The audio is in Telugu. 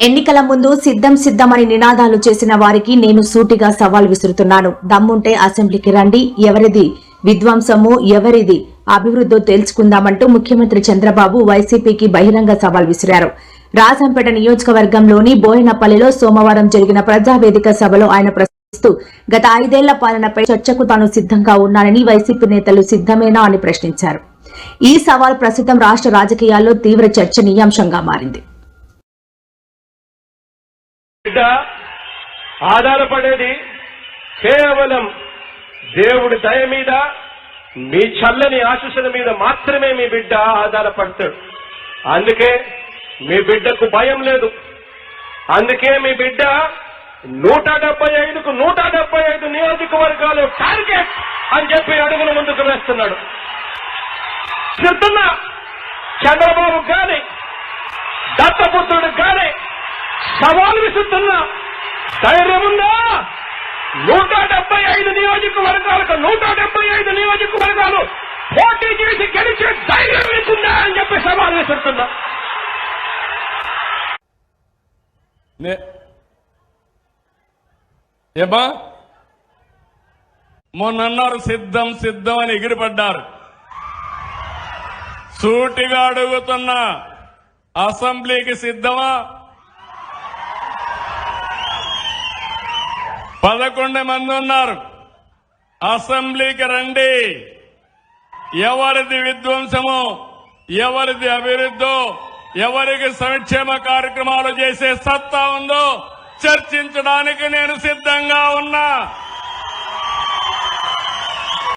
ఎన్నికల ముందు సిద్ధం సిద్ధమని నినాదాలు చేసిన వారికి నేను సూటిగా సవాల్ విసురుతున్నాను. దమ్ముంటే అసెంబ్లీకి రండి. ఎవరిది విధ్వంసము ఎవరిది అభివృద్ధో తేల్చుకుందామంటూ ముఖ్యమంత్రి చంద్రబాబు వైసీపీకి బహిరంగ సవాల్ విసిరారు. రాజంపేట నియోజకవర్గంలోని బోయినపల్లిలో సోమవారం జరిగిన ప్రజావేదిక సభలో ఆయన ప్రశ్నిస్తూ గత ఐదేళ్ళ పాలనపై చర్చకు తాను సిద్ధంగా ఉన్నానని వైసీపీ నేతలు సిద్ధమేనా? అని ప్రశ్నించారు. ఈ సవాల్ ప్రస్తుతం రాష్ట్ర రాజకీయాల్లో తీవ్ర చర్చనీయాంశంగా మారింది. బిడ్డ ఆధారపడేది కేవలం దేవుడి దయ మీద మీ చల్లని ఆశీస్సుల మీద మాత్రమే మీ బిడ్డ ఆధారపడతాడు. అందుకే మీ బిడ్డకు భయం లేదు. అందుకే మీ బిడ్డ నూట డెబ్బై ఐదుకు నూట డెబ్బై ఐదు నియోజకవర్గాలు టార్గెట్ అని చెప్పి అడుగులు ముందుకు వేస్తున్నాడు. చెప్తున్నా చంద్రబాబు కానీ దత్తపుత్రుడు కానీ సవాలు విసురుతున్నా. ధైర్యం ఉందా? నూట డెబ్బై ఐదు నియోజకవర్గాలకు నూట డెబ్బై ఐదు నియోజకవర్గాలు పోటీ చేసి గెలిచే ధైర్యం విసుందా అని చెప్పి సవాలు విసురుతున్నా. నే- ఏమా మొన్నన్నారు సిద్ధం సిద్ధం అని ఎగిరిపడ్డారు. సూటిగా అడుగుతున్నా అసెంబ్లీకి సిద్ధమా? పదకొండు మంది ఉన్నారు. అసెంబ్లీకి రండి. ఎవరిది విధ్వంసము ఎవరిది అభివృద్ధో ఎవరికి సంక్షేమ కార్యక్రమాలు చేసే సత్తా ఉందో చర్చించడానికి నేను సిద్ధంగా ఉన్నా.